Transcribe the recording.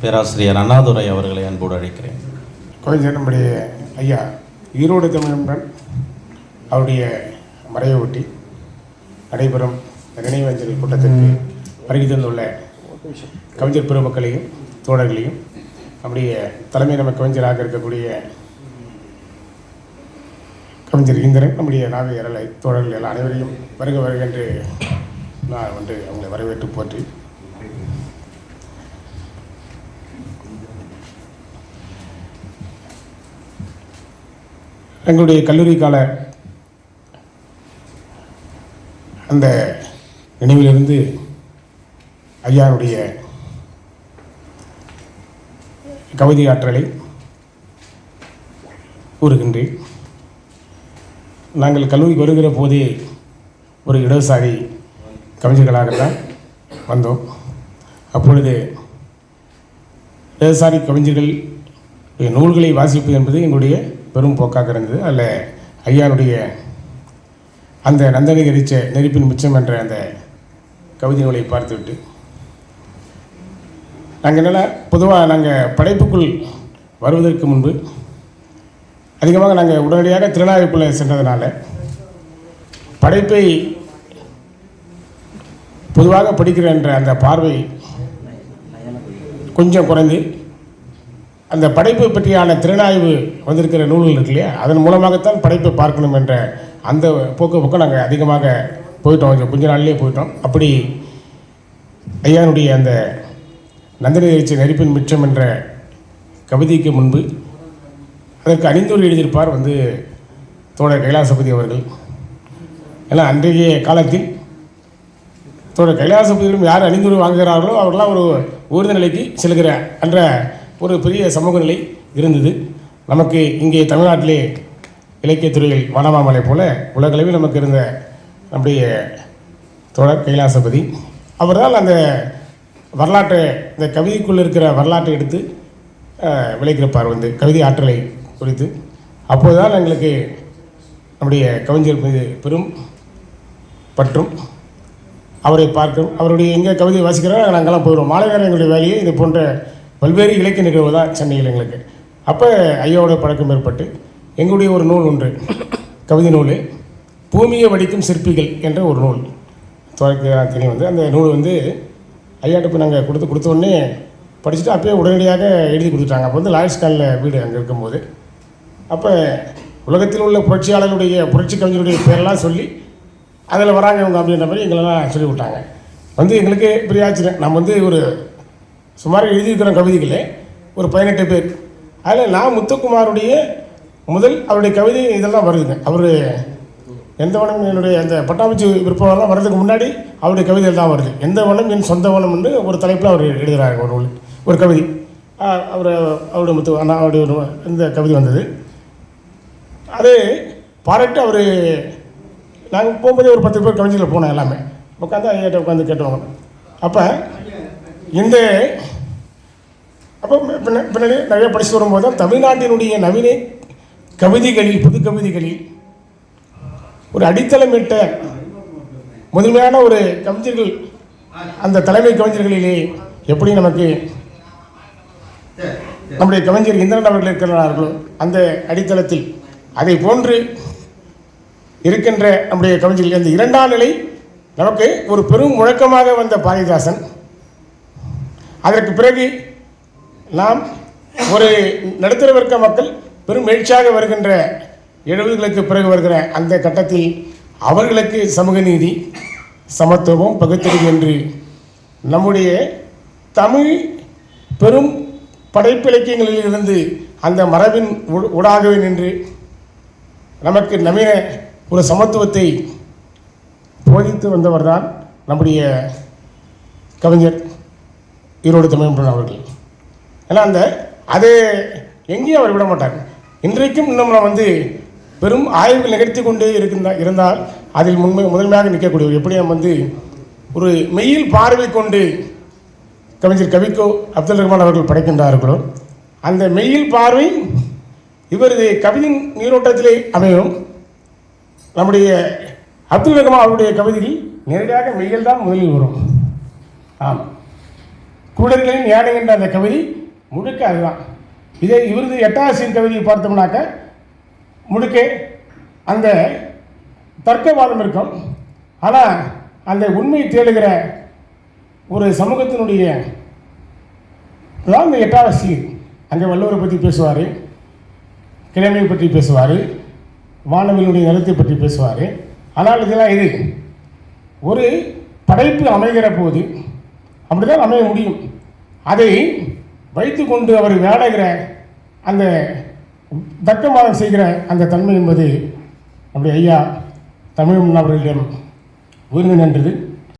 பேராசிரியர் அண்ணாதுரை அவர்களை அன்போடு அழைக்கிறேன். கவிஞர் நம்முடைய ஐயா ஈரோடு தமிழன்பன் அவருடைய மறையை ஒட்டி நடைபெறும் இந்த நினைவஞ்சலி கூட்டத்திற்கு வருகை தந்துள்ள கவிஞர் பெருமக்களையும் தோழர்களையும் நம்முடைய தலைமை நம்ம கவிஞராக இருக்கக்கூடிய கவிஞர் இந்திரன் நம்முடைய நாகை அரலை தோழர்கள் எல்லாம் அனைவரையும் வருக வருக என்று நான் வந்து அவங்களை வரவேற்று போற்றி எங்களுடைய கல்லூரி கால அந்த நினைவிலிருந்து ஐயாருடைய கவிதை ஆற்றலை கூறுகின்றேன். நாங்கள் கல்லூரிக்கு வருகிற போதே ஒரு இடதுசாரி கவிஞர்களாகத்தான் வந்தோம். அப்பொழுது இடதுசாரி கவிஞர்கள் நூல்களை வாசிப்பது என்பது எங்களுடைய பெரும் போக்காக இருந்தது. அதில் ஐயாவுடைய அந்த நந்தனை எரிச்ச நெருப்பின் மிச்சம் என்ற அந்த கவிதை நூலை பார்த்துவிட்டு நாங்கள் என்னென்னா பொதுவாக நாங்கள் படைப்புக்குள் வருவதற்கு முன்பு அதிகமாக நாங்கள் உடனடியாக திருநாவுக்குள்ளே சென்றதுனால படைப்பை பொதுவாக படிக்கிற என்ற அந்த பார்வை கொஞ்சம் குறைந்து அந்த படைப்பு பற்றியான திறனாய்வு வந்திருக்கிற நூல்கள் இருக்கு இல்லையா? அதன் மூலமாகத்தான் படைப்பை பார்க்கணும் என்ற அந்த போக்கு பக்கம் நாங்கள் அதிகமாக போயிட்டோம். கொஞ்சம் கொஞ்ச நாள்லேயே போயிட்டோம். அப்படி ஐயானுடைய அந்த நந்தினி எழுச்சி நெருப்பின் மிச்சம் என்ற கவிதைக்கு முன்பு அதற்கு அணிந்துரை எழுதியிருப்பார் வந்து தோழர் கைலாசபதி அவர்கள். ஏன்னா அன்றைய காலத்தில் தோழர் கைலாசபதியிலும் யார் அணிந்துரை வாங்குகிறார்களோ அவர்களாம் ஒரு ஊர்த நிலைக்கு செல்கிற என்ற ஒரு பெரிய சமூக நிலை இருந்தது. நமக்கு இங்கே தமிழ்நாட்டிலே இலக்கியத்துறையில் வானமாமலை போல உலகளவில் நமக்கு இருந்த நம்முடைய தோழர் கைலாசபதி. அவர்தான் அந்த வரலாற்றை இந்த கவிதைக்குள்ளே இருக்கிற வரலாற்றை எடுத்து விளைக்கிறப்பார் வந்து கவிதை ஆற்றலை குறித்து. அப்போதுதான் எங்களுக்கு நம்முடைய கவிஞர் மீது பெரும் பற்றும். அவரை பார்க்கும் அவருடைய எங்கே கவிதை வாசிக்கிறாரோ நாங்கள்லாம் போயிடுவோம். மாலை எங்களுடைய வேலையை இது போன்ற பல்வேறு இலக்கிய நிகழ்வு தான் சென்னையில் எங்களுக்கு. அப்போ ஐயாவோட பழக்கம் ஏற்பட்டு எங்களுடைய ஒரு நூல் ஒன்று கவிதை நூல் பூமியை வடிக்கும் சிற்பிகள் என்ற ஒரு நூல். துவக்க தெரியும் வந்து அந்த நூல் வந்து ஐயாட்ட போய் நாங்கள் கொடுத்து கொடுத்தோடனே படிச்சுட்டு அப்பயே உடனடியாக எழுதி கொடுத்துட்டாங்க. அப்போ வந்து லாயர்ஸ் காலில் வீடு அங்கே இருக்கும்போது. அப்போ உலகத்தில் உள்ள புரட்சியாளர்களுடைய புரட்சி கவிஞருடைய பேரெல்லாம் சொல்லி அதில் வராங்க இவங்க அப்படின்ற மாதிரி எங்களெல்லாம் சொல்லி விட்டாங்க வந்து எங்களுக்கு பெரிய ஆச்சரியம் நம்ம வந்து ஒரு சுமார் எழுதியிருக்கிற கவிதைகளே ஒரு பதினெட்டு பேர். அதில் நான் முத்துக்குமாருடைய முதல் அவருடைய கவிதை இதெல்லாம் வருதுங்க. அவர் எந்த வனம் என்னுடைய அந்த பட்டாம்பூச்சி விருப்பம்லாம் வர்றதுக்கு முன்னாடி அவருடைய கவிதைகள் தான் வருது. எந்த வனம் என் சொந்த வனம் என்று ஒரு தலைப்பில் அவர் எழுதுகிறார் ஒரு நூல் ஒரு கவிதை. அவர் அவருடைய முத்து அண்ணா அவருடைய ஒரு இந்த கவிதை வந்தது. அது பாராட்டு அவர் நாங்கள் போகும்போதே ஒரு பத்து பேர் கவிஞர்கள் போனோம் எல்லாமே. உட்காந்து ஐயாட்ட உட்காந்து கேட்டுவாங்க அப்போ இந்த அப்போ பின்னாடி நிறைய படித்து வரும்போது தான் தமிழ்நாட்டினுடைய நவீன கவிதைகளில் புது கவிதைகளில் ஒரு அடித்தளமிட்ட முதன்மையான ஒரு கவிஞர்கள் அந்த தலைமை கவிஞர்களிலே எப்படி நமக்கு நம்முடைய கவிஞர் இந்திரன் அவர்கள் இருக்கிறார்களோ அந்த அடித்தளத்தில் அதை போன்று இருக்கின்ற நம்முடைய கவிஞர்கள். அந்த இரண்டாம் நிலை நமக்கு ஒரு பெரும் முழக்கமாக வந்த பாரதிதாசன் அதற்கு பிறகு நாம் ஒரு நடுத்தர வர்க்க மக்கள் பெரும் எழுச்சியாக வருகின்ற எழுபதுகளுக்கு பிறகு வருகிற அந்த கட்டத்தில் அவர்களுக்கு சமூக நீதி சமத்துவம் பகுத்தறிவு என்று நம்முடைய தமிழ் பெரும் படைப்பிலக்கியங்களில் இருந்து அந்த மரபின் ஊ- ஊடாகவே நின்று நமக்கு நவீன ஒரு சமத்துவத்தை போதித்து வந்தவர்தான் நம்முடைய கவிஞர் ஈரோடு தமிழன் அவர்கள். ஏன்னா அந்த அது எங்கேயும் அவர் விட மாட்டார். இன்றைக்கும் இன்னும் நான் வந்து பெரும் ஆய்வுகள் நிகழ்த்தி கொண்டே இருக்கின்ற இருந்தால் அதில் முன்மை முதன்மையாக நிற்கக்கூடியவர் எப்படி நம்ம வந்து ஒரு மெயில் பார்வை கொண்டு கவிஞர் கவிக்கோ அப்துல் ரஹ்மான் அவர்கள் படைக்கின்றார்களோ அந்த மெயில் பார்வை இவரது கவிதையின் நீரோட்டத்திலே அமையும். நம்முடைய அப்துல் ரஹ்மான் அவருடைய கவிதையில் நேரடியாக மெயில் தான் முதலில் வரும். ஆம். குருடர்களின் யானை என்ற அந்த கவிதை முழுக்க அதுதான். இதே இவரது எட்டாசிரியர் கவிதையை பார்த்தோம்னாக்க முழுக்க அந்த தர்க்கவாதம் இருக்கும். ஆனால் அந்த உண்மையை தேடுகிற ஒரு சமூகத்தினுடைய அதான் இந்த எட்டாவசி அங்கே வள்ளுவரை பற்றி பேசுவார் கிழமை பற்றி பேசுவார் வானவிலுடைய நிலத்தை பற்றி பேசுவார். ஆனால் இதெல்லாம் இது. ஒரு படைப்பு அமைகிற போது அப்படிதான் அமைய முடியும். அதை வைத்துக்கொண்டு அவர் விளையாடுகிற அந்த தர்க்கவாதம் செய்கிற அந்த தன்மை என்பது நம்முடைய ஐயா தமிழ் அவர்களிடம் உரிமை நின்றது.